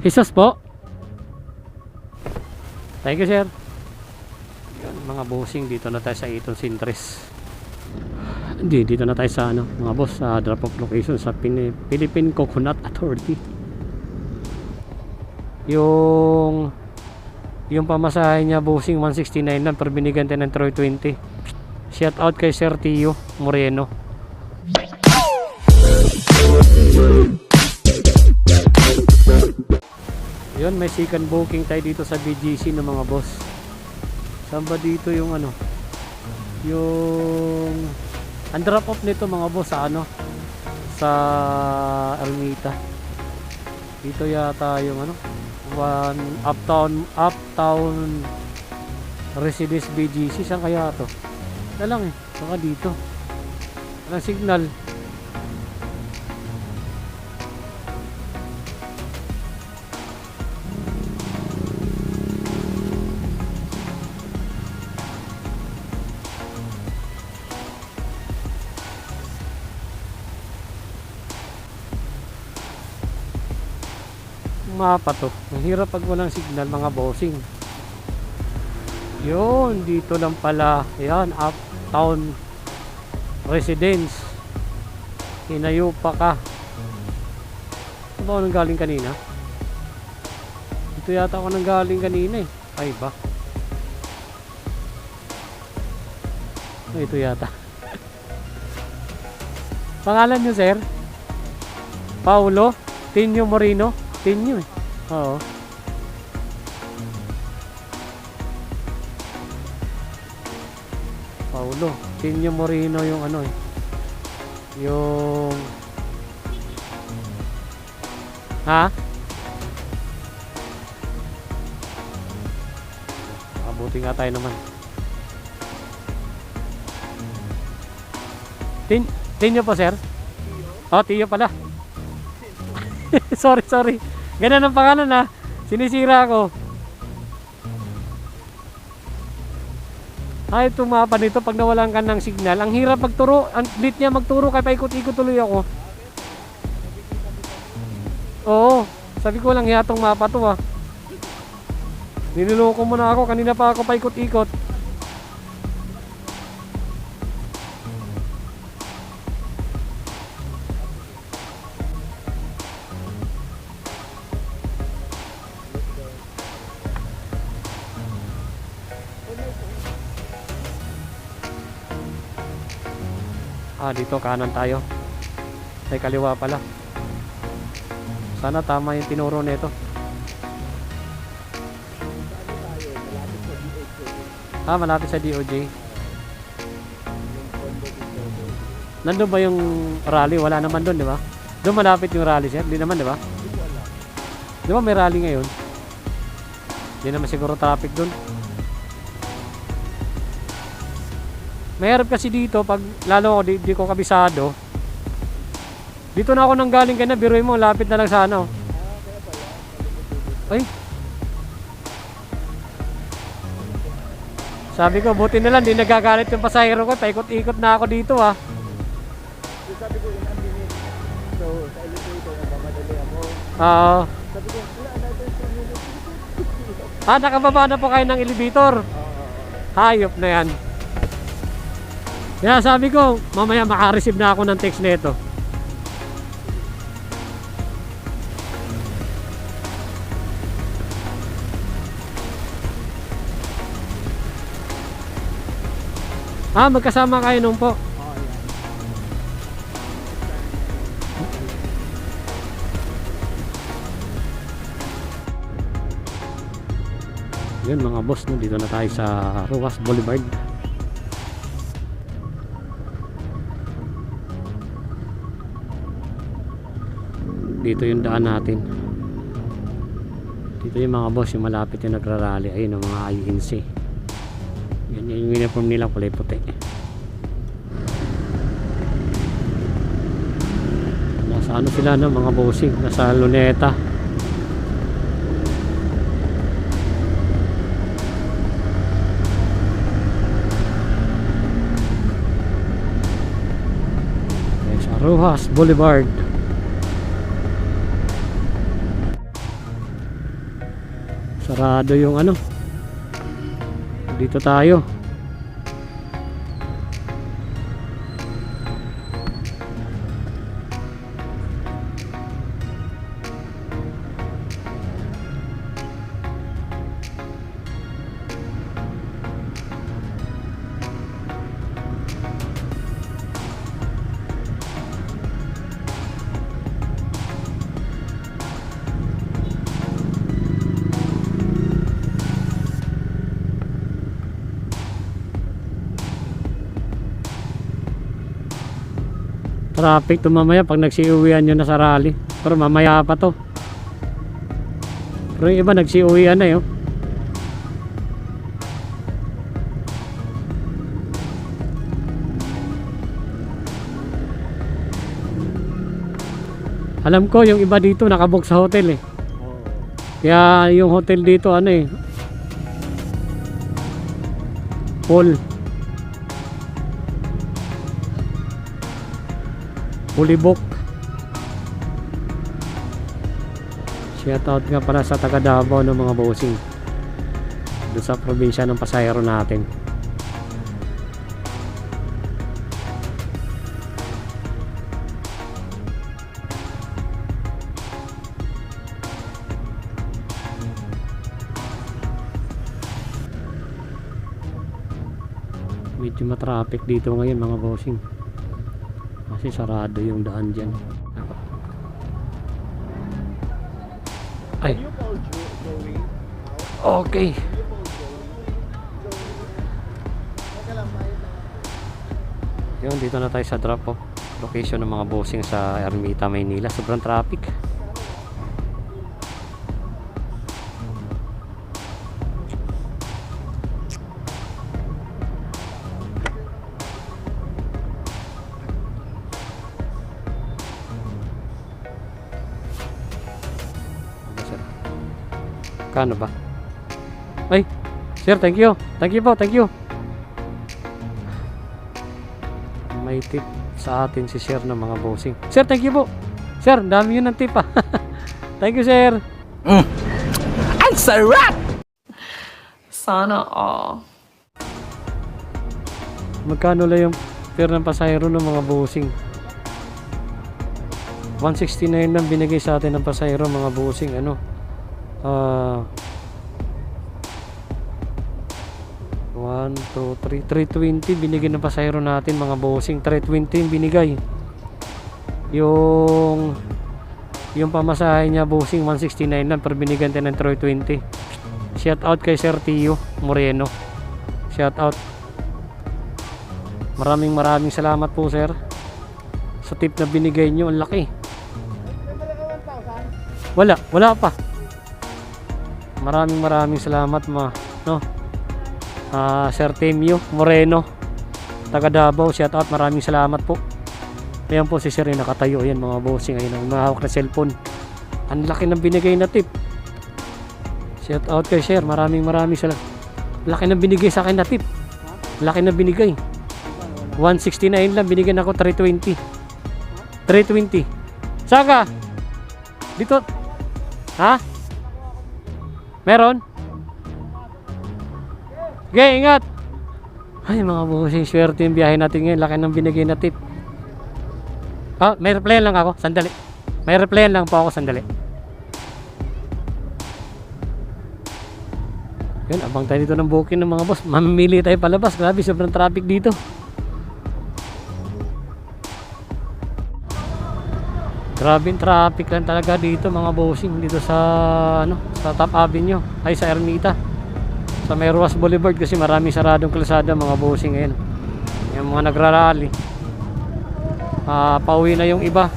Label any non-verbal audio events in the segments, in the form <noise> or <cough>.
Jesus po. Thank you, sir. Yan, mga bossing, dito na tayo sa Eton Sintres. Hindi, dito na tayo sa ano, mga boss, sa drop off location sa Pin- Philippine Coconut Authority. Yung yung pamasahe niya bossing 169 lang pero binigyan tayo ng 320. Shout out kay Sir Tio Moreno. Yun, may second booking tayo dito sa BGC ng mga boss. Saan ba dito yung ano? Yung ang drop off nito mga boss sa ano? Sa Ermita. Dito yata yung ano? One uptown uptown Residence BGC saan kaya to? Na lang eh, baka dito. Walang signal. Mapa to. Ang hirap pag walang signal mga bossing. Yun, dito lang pala. Yan, uptown residence. Hinayo pa ka. Saan ba ako nang galing kanina? Dito yata ako nang galing kanina eh. Ay ba? Ay, ito yata. <laughs> Pangalan niyo, sir? Paulo Tinio Moreno? Tinio eh. Oo. Paulo. Tinio Moreno yung ano eh. Yung... Ha? Abuti nga tayo naman. Tin Tinio po sir? Oh, Tio pala. <laughs> sorry, sorry. Ganun ang pangalan ha. Sinisira ako. Ay, tumapa nito pag nawalan ka ng signal. Ang hirap magturo. Ang lit niya magturo kaya paikot-ikot tuloy ako. Oo. Sabi ko lang yatong mapa to ah. Niloloko mo na ako. Kanina pa ako paikot-ikot. Ah, dito kanan tayo. Ay kaliwa pala. Sana tama yung tinuro nito. Ah, malapit sa DOJ. Nandun ba yung rally? Wala naman doon, di ba? Doon malapit yung rally, sir? Di naman, di ba? Di ba may rally ngayon? Di naman siguro traffic doon. Mahirap kasi dito pag lalo ako di, di ko kabisado. Dito na ako nang galing kanina, biruin mo, lapit na lang sa ano. Ay. Sabi ko, buti na lang, di nagagalit yung pasahero ko. Paikot-ikot na ako dito ah. Sabi ko, in. So, sa elevator, nagmamadali ako. Oo. Sabi ko, wala, natin sa minute. ah, nakababa na po kayo ng elevator. Hayop na yan. Kaya sabi ko, mamaya makareceive na ako ng text nito. Ah, magkasama kayo nung po. Yun mga boss, no, dito na tayo sa Ruas Boulevard. Dito yung daan natin. Dito yung mga boss, yung malapit yung nagrarally. Ayun ang mga INC. Yan yung uniform nila, kulay puti. Nasa ano sila no, mga bossing, nasa Luneta. Rojas Boulevard. Sarado yung ano. Dito tayo. Traffic to mamaya pag nagsiuwian nyo na sa rally. Pero mamaya pa to. Pero yung iba nagsiuwian na yun. Alam ko yung iba dito nakabook sa hotel eh. Kaya yung hotel dito ano eh. Full. Fully book. Shout out nga pala sa taga Davao ng mga bossing. Doon sa probinsya ng pasayro natin. Medyo matraffic dito ngayon mga bossing. Kasi sarado yung daan dyan. Ay, okay. Yun, dito na tayo sa drop off location ng mga bossing sa Ermita, Maynila. Sobrang traffic. Kano ba? Ay, sir, thank you. Thank you po, thank you. may tip sa atin si Sir ng mga bossing. Sir, thank you po. Sir, dami yun ng tip ah. <laughs> thank you, Sir. Ang sarap! Sana all. Magkano lang yung fare ng pasahero ng mga bossing? 169 lang binigay sa atin ng pasahero mga bossing. Ano? Ah... 1, 2, 3, 320 binigay ng pasahero natin mga bossing. 320 yung binigay. Yung yung pamasahe niya bossing 169 lang pero binigyan tayo ng 320 shout out kay Sir Tio Moreno. Shout out. Maraming maraming salamat po sir. Sa tip na binigay nyo ang laki. Wala wala pa maraming maraming salamat ma no? Ah, Sir Temio Moreno taga Davao shout out maraming salamat po. Ayan po si Sir yung nakatayo. Ayan mga bossing ayun ang mahawak na cellphone. Ang laki ng binigay na tip. Shout out kay Sir maraming maraming salamat laki ng binigay sa akin na tip. Laki ng binigay. 169 lang binigyan ako 320 320 saka dito ha meron Okay, ingat. Ay, mga bossing, swerte yung biyahe natin ngayon. Laki ng binigay na tip. Ah, may replyan lang ako. Sandali. May replyan lang po ako. Sandali. Yun, abang tayo dito ng booking ng mga boss. Mamimili tayo palabas. Grabe, sobrang traffic dito. Grabe traffic lang talaga dito mga bossing dito sa ano sa Top Avenue. Ay sa Ermita. Sa may Ruas Boulevard kasi maraming saradong kalsada mga bossing ngayon yung mga nagrarally. Ah pauwi na yung iba.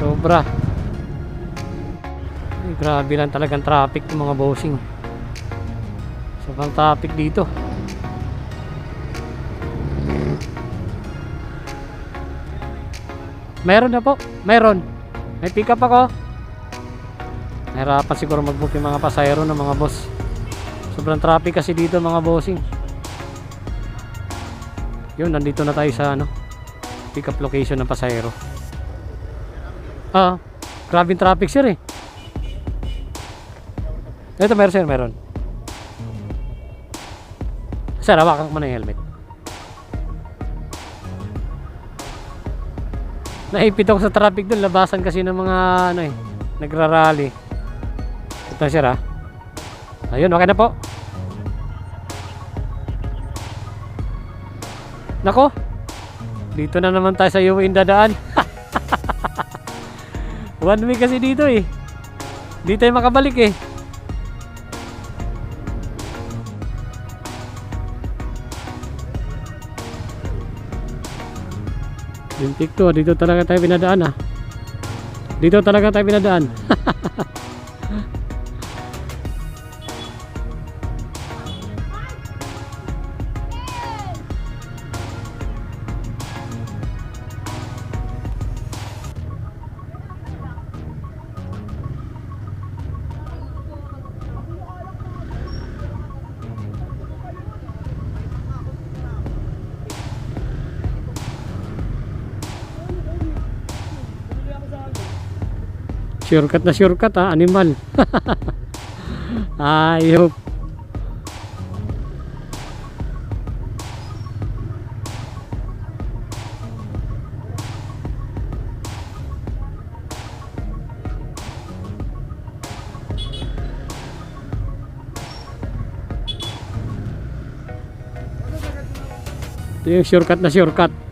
Sobra. Ay, grabe lang talagang traffic ng mga bossing. Sobrang traffic dito meron na po meron may pick up ako nahirapan siguro mag-book yung mga pasayro ng mga boss Sobrang traffic kasi dito mga bossing. Yun, nandito na tayo sa ano, pick up location ng pasahero. Ah, grabing traffic sir eh. Ito meron sir, meron. Sir, hawakan ko muna yung helmet. Naipit ako sa traffic doon, labasan kasi ng mga ano eh, nagrarally. Ito sir ha. Ayun, okay na po. Nako, dito na naman tayo sa Yuwin dadaan. <laughs> One week kasi dito eh. Di tayo makabalik eh. Yung TikTok, dito talaga tayo pinadaan ah. Dito talaga tayo pinadaan. <laughs> Shortcut na shortcut ha, animal. <laughs> Ayop. Ito yung shortcut na shortcut.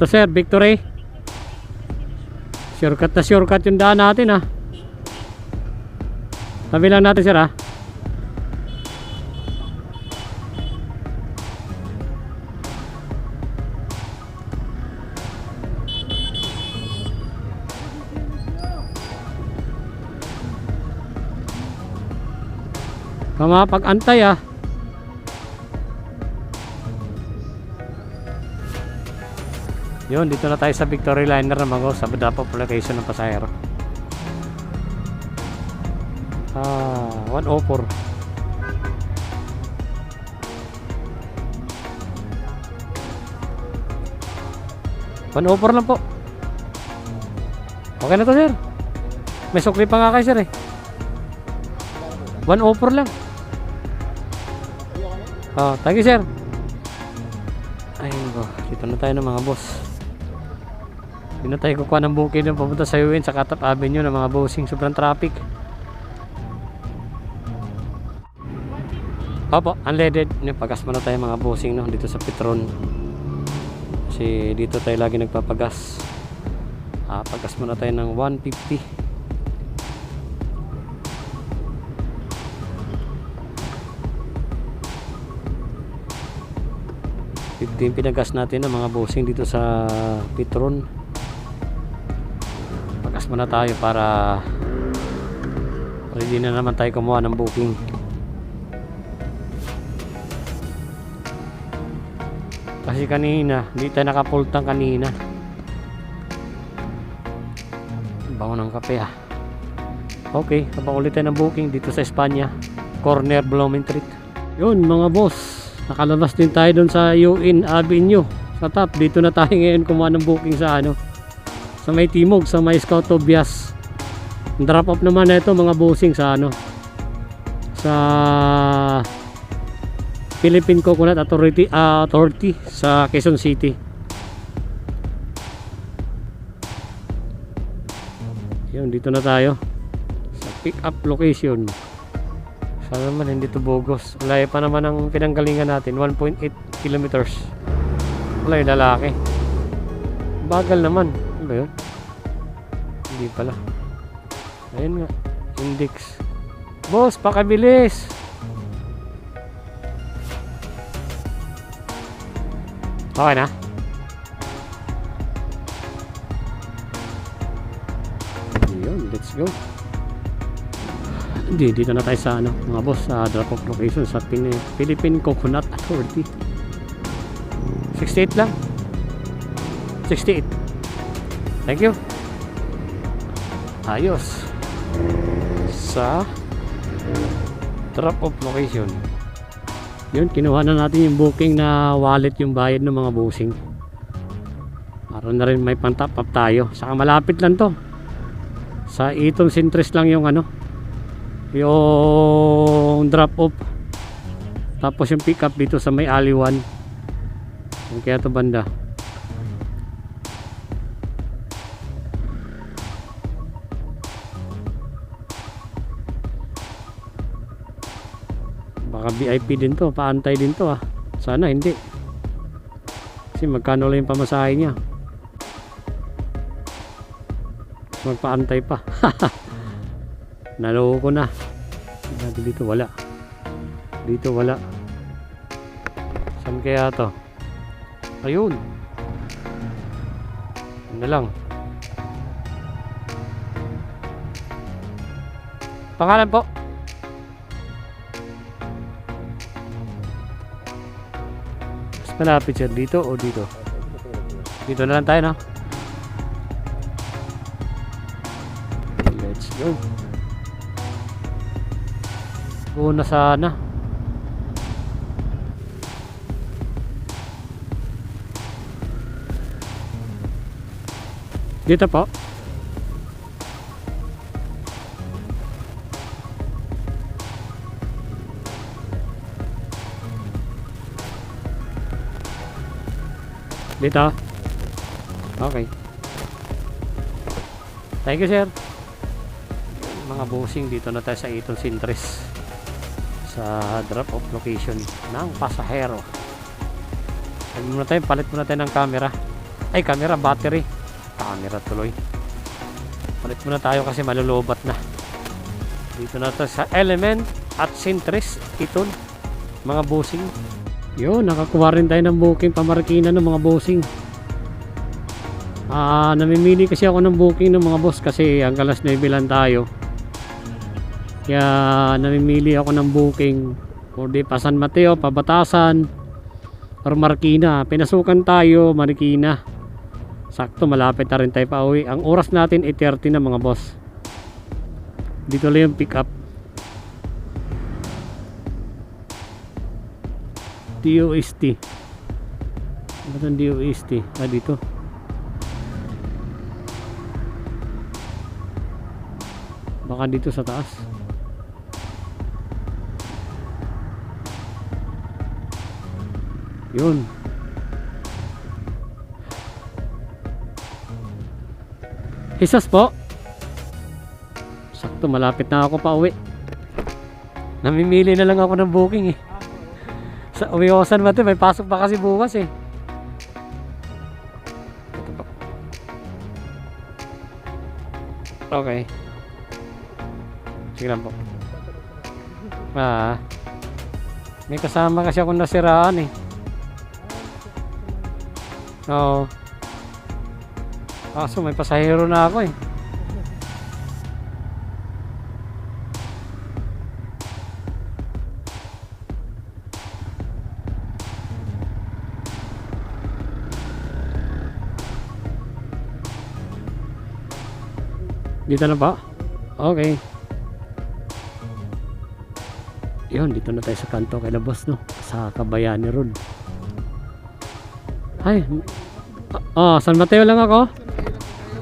Ito sir, victory. Shortcut na shortcut yung daan natin ah. Tabi lang natin sir ah. Kamapag-antay ah. Yun, dito na tayo sa Victory Liner na mag sa drop off location ng pasahero. Ah, 104. One over lang po. Okay na to sir. May sukli pa nga kay sir eh. One over lang. Oh, thank you sir. Ayun ko, dito na tayo ng mga boss. Hindi na tayo kukuha ng bukid ng papunta sa UN sa Katap Avenue ng mga bossing. Sobrang traffic. Opo, unleaded. Yung pagas muna tayo mga bossing no, dito sa Petron. Kasi dito tayo lagi nagpapagas. Ah, pagas muna tayo ng 150. Fifteen pinagas natin ang mga bossing dito sa Petron. Pagas muna tayo para ready na naman tayo kumuha ng booking. Kasi kanina, hindi tayo nakapultang kanina. Bango ng kape ah. Okay, kapag ulit tayo ng booking dito sa Espanya. Corner Blooming Street. Yun mga boss, nakalabas din tayo doon sa UN Avenue. Sa top, dito na tayo ngayon kumuha ng booking sa ano. Sa may Timog, sa may Scout Tobias. Drop off naman na ito mga bossing sa ano. Sa Philippine Coconut Authority ah, Authority sa Quezon City. Yun, dito na tayo. Sa pick up location. Sana naman hindi to bogos. Layo pa naman ang pinanggalingan natin. 1.8 kilometers. Wala lalaki. Bagal naman. Ba yun? Hindi pala. Ayun nga. Index. Boss, pakabilis! Okay na? Yun, let's go. Hindi, dito na tayo sa ano, mga boss, sa drop off location sa Pin- Philippine Coconut Authority. 68 lang. 68. Thank you. Ayos. Sa drop off location. Yun, kinuha na natin yung booking na wallet yung bayad ng mga busing. Para na rin may pang top up tayo. Saka malapit lang to. Sa itong Sintres lang yung ano, yung drop off tapos yung pick up dito sa may aliwan yung kaya to banda baka VIP din to paantay din to ah sana hindi kasi magkano lang yung pamasahe niya magpaantay pa <laughs> Naloko na. Dito wala. Dito wala. Saan kaya to? Ayun. Ano lang. Pangalan po? Malapit siya dito o dito? Dito na lang tayo no? Let's go. Una sana. Dito po. Dito. Okay. Thank you, sir. Mga bossing dito na tayo sa Iton Sintres sa drop off location ng pasahero. Ano muna tayo, palit muna tayo ng camera. Ay, camera, battery. Camera tuloy. Palit muna tayo kasi malulubat na. Dito na tayo sa Element at Sintres, Iton. Mga bossing. Yun, nakakuha rin tayo ng booking pamarkina ng mga bossing. Ah, namimili kasi ako ng booking ng mga boss kasi ang alas 9 lang tayo. Kaya namimili ako ng booking for di pa San Mateo, Pabatasan or Marikina. Pinasukan tayo, Marikina. Sakto, malapit na rin tayo pa uwi. Ang oras natin ay 30 na mga boss. Dito lang yung pick up. DOST. Ano itong DOST? Ah, dito. Baka dito sa taas. Yun. Isas po. Sakto, malapit na ako pa uwi. Namimili na lang ako ng booking eh. Sa uwi ako San Mateo, may pasok pa kasi bukas eh. Ito. Okay. Sige lang po. Ah. May kasama kasi akong nasiraan eh. Oo. Kaso may pasahero na ako eh. Dito na ba? Okay. Yun, dito na tayo sa kanto kay boss no. Sa Kabayani Road. Ay, ah, San Mateo lang ako.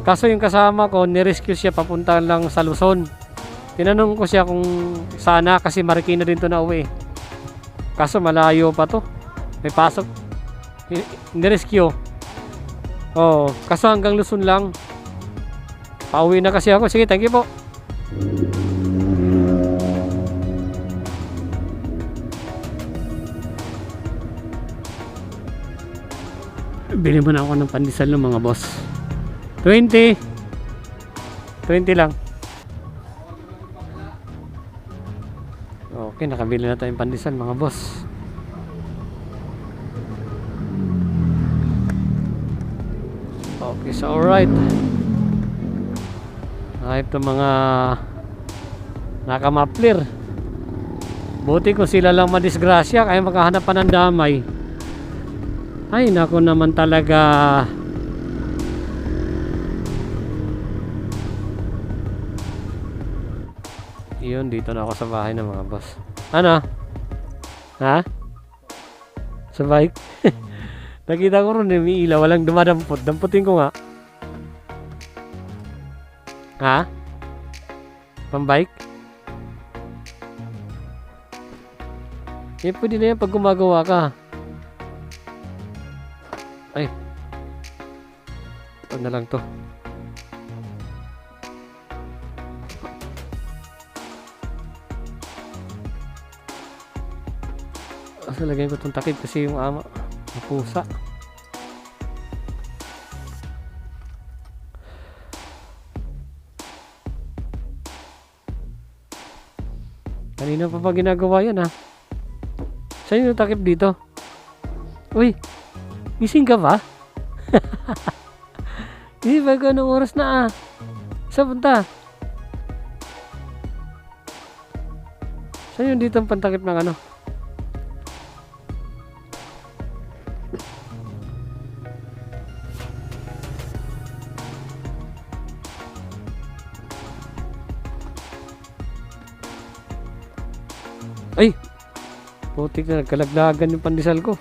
Kaso yung kasama ko, nirescue siya papunta lang sa Luzon. Tinanong ko siya kung sana kasi Marikina din to na uwi. Kaso malayo pa to. May pasok. Ni- Nirescue. Oo, kaso hanggang Luzon lang. Pauwi na kasi ako. Sige, thank you po. Bili mo na ako ng pandesal ng mga boss. 20. 20 lang. Okay, nakabili na tayong pandesal mga boss. Okay, so alright. Ayop to mga Nakamapler. Buti kung sila lang madisgrasya kaya makahanap pa ng damay. Ay, nako naman talaga. Yun, dito na ako sa bahay ng mga boss. Ano? Ha? Sa bike? <laughs> Nakita ko ron eh, may ilaw, walang dumadampot. Damputin ko nga. Ha? Pambike? Eh, pwede na yan pag gumagawa ka. Ay. Ito na lang to. Asa lagyan ko itong takip kasi yung ama. Yung pusa. Kanina pa pa ginagawa yan ha. Saan yung takip dito? Uy, gising ka ba? <laughs> Hindi ba anong oras na ah? Saan punta? Saan yung dito ang pantakip ng ano? Na nagkalaglagan yung pandesal ko.